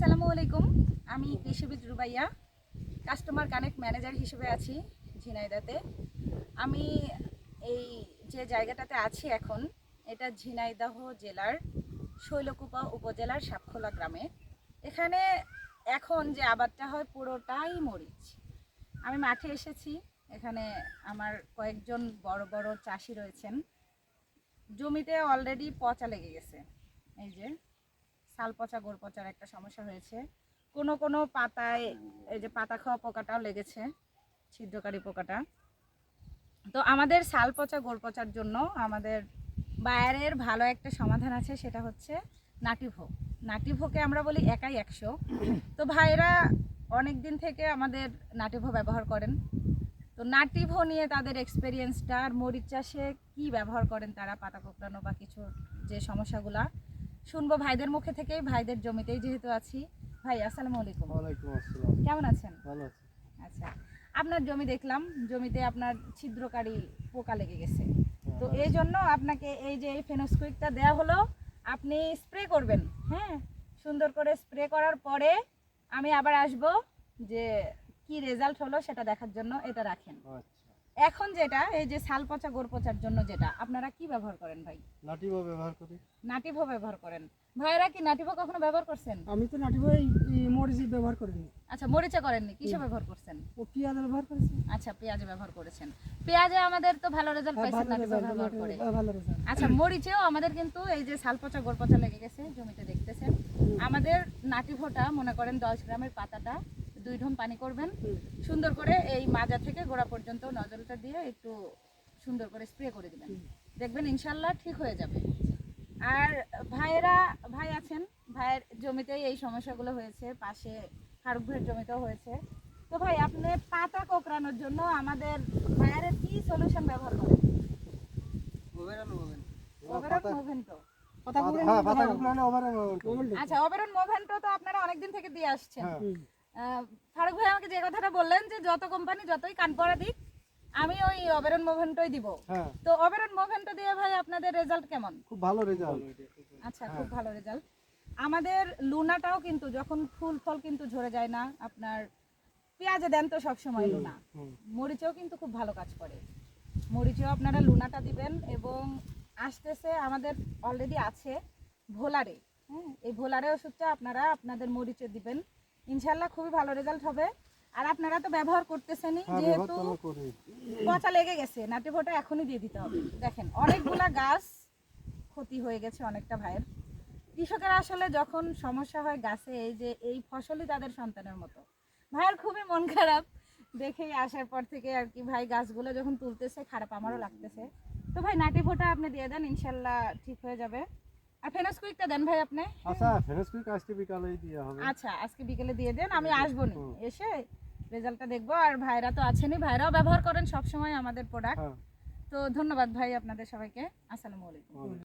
আসসালামু আলাইকুম। আমি কৃষিবিদ রুবাইয়া কাস্টমার কানেক্ট ম্যানেজার হিসেবে আছি ঝিনাইদাতে। আমি এই যে জায়গাটাতে আছি এখন, এটা ঝিনাইদহ জেলার শৈলকুপা উপজেলার সাপখোলা গ্রামে। এখানে এখন যে আবাদটা হয় পুরোটাই মরিচ। আমি মাঠে এসেছি, এখানে আমার কয়েকজন বড় বড় চাষি রয়েছেন। জমিতে অলরেডি পচা লেগে গেছে। এই যে শাল পচা গোড় পচার একটা সমস্যা হয়েছে। কোনো কোনো পাতায় এই যে পাতা খাওয়া পোকাটাও লেগেছে, ছিদ্রকারী পোকাটা। তো আমাদের শাল পচা গোড় পচার জন্য আমাদের বায়ারের ভালো একটা সমাধান আছে, সেটা হচ্ছে নাটিভো নাটিভোকে আমরা বলি একাই একশো। তো ভাইরা অনেক দিন থেকে আমাদের নাটিভো ব্যবহার করেন। তো নাটিভো নিয়ে তাদের এক্সপেরিয়েন্সটা আর মরিচ চাষে কী ব্যবহার করেন তারা, পাতা কোঁকড়ানো বা কিছু যে সমস্যাগুলা শুনব ভাইদের মুখে থেকেই ভাইদের জমিতেই যেহেতু আছি। ভাই আসসালামু আলাইকুম। ওয়ালাইকুম আসসালাম। কেমন আছেন? ভালো আছি। আচ্ছা আপনার জমি দেখলাম জমিতে আপনার ছিদ্রকারী পোকা লেগে গেছে। তো এই জন্য আপনাকে এই যে এই ফেনোস্কুইকটা দেওয়া হলো আপনি স্প্রে করবেন হ্যাঁ? সুন্দর করে স্প্রে করার পরে আমি আবার আসব যে কি রেজাল্ট হলো সেটা দেখার জন্য এটা রাখেন। আচ্ছা। এখন যেটা এই যে শাল পচা গোড় পচার জন্য যেটা আপনারা কি ব্যবহার করেন ভাই? লাঠিও ব্যবহার করি। নাটিভো ব্যবহার করেন। ভাইরা কি নাটিভো কখনো ব্যবহার করছেন? আমি তো নাটি ভাই মরিচি ব্যবহার করিনি। আচ্ছা মরিচা করেননি কিসে ব্যবহার করছেন? ও পেঁয়াজ ব্যবহার করেছি। আচ্ছা পেঁয়াজে ব্যবহার করেছেন। পেঁয়াজে আমাদের তো ভালো রেজাল্ট হ্যাঁ, পাইছেন নাটিভো ব্যবহার করে। ভালো রেজাল্ট আচ্ছা মরিচেও আমাদের কিন্তু এই যে শালপচা গোড়পচা লেগে গেছে জমিতে দেখতেছেন। আমাদের নাটিভোটা মনে করেন দশ গ্রামের পাতাটা দুই ঢোম পানি করবেন। সুন্দর করে এই মাজা থেকে গোড়া পর্যন্ত নজলটা দিয়ে একটু সুন্দর করে স্প্রে করে দিবেন। দেখবেন ইনশাল্লাহ ঠিক হয়ে যাবে। আর ভাইয়েরা ভাই আছেন ভাইয়ের জমিতেই এই সমস্যাগুলো হয়েছে পাশে ফারুক ভাইয়ের জমিতেও হয়েছে। তো ভাই আপনি পাতা কোকড়ানোর জন্য আমাদের ভাইয়ের কি সলিউশন ব্যবহার করেন? ওভারঅল মুভেন্টো কথা বলে হ্যাঁ। পাতা কুকুরানো ওভারে আচ্ছা ওভারঅল মুভেন্টো তো আপনারা অনেকদিন থেকে দিয়ে আসছেন। হ্যাঁ। ফারুক ভাই আমাকে যে কথাটা বললেন যে যত কোম্পানি যতই কান পড়া দিক আমি ওই ওভারঅল মোভেন্টই দিব। হ্যাঁ। তো ওভারঅল মুভেন্টো দিয়ে ভাই আপনাদের রেজাল্ট কেমন? খুব ভালো রেজাল্ট আচ্ছা খুব ভালো রেজাল্ট আমাদের লুনাটাও কিন্তু যখন ফুল ফল কিন্তু ঝরে যায় না আপনার পেঁয়াজে দেন তো সবসময় লুনা। মরিচেও কিন্তু খুব ভালো কাজ করে। মরিচেও আপনারা লুনাটা দিবেন এবং আসতেছে আমাদের অলরেডি আছে ভোলারে। হ্যাঁ এই ভোলারে ওষুধটা আপনারা আপনাদের মরিচে দিবেন। ইনশাল্লাহ খুবই ভালো রেজাল্ট হবে। আর আপনারা তো ব্যবহার করতেছেনই হ্যাঁ যেহেতু পচা লেগে গেছে নাটি ভোটা এখনই দিয়ে দিতে হবে। দেখেন অনেকগুলা গাছ ক্ষতি হয়ে গেছে অনেকটা ভাইয়ের। কৃষকের আসলে যখন সমস্যা হয় গাছে এই যে এই ফসলই তাদের সন্তানের মতো। ভাইয়ের খুবই মন খারাপ দেখেই আসার পর থেকে আর কি ভাই গাছগুলো যখন তুলতেছে খারাপ আমারও লাগতেছে। তো ভাই নাটি ভোটা আপনি দিয়ে দেন ইনশাল্লাহ ঠিক হয়ে যাবে। আর দেন ভাই আপনি। আচ্ছা ফেরেসকুইক আজকে বিকালেই দিয়ে হবে। আচ্ছা আজকে বিকেলে দিয়ে দেন আমি আসব নি। এসে রেজাল্টটা দেখব আর ভাইরা তো আছেনই। ভাইরাও ব্যবহার করেন সব সময় আমাদের প্রোডাক্ট হ্যাঁ। তো ধন্যবাদ ভাই আপনাদের সবাইকে। আসসালামু আলাইকুম।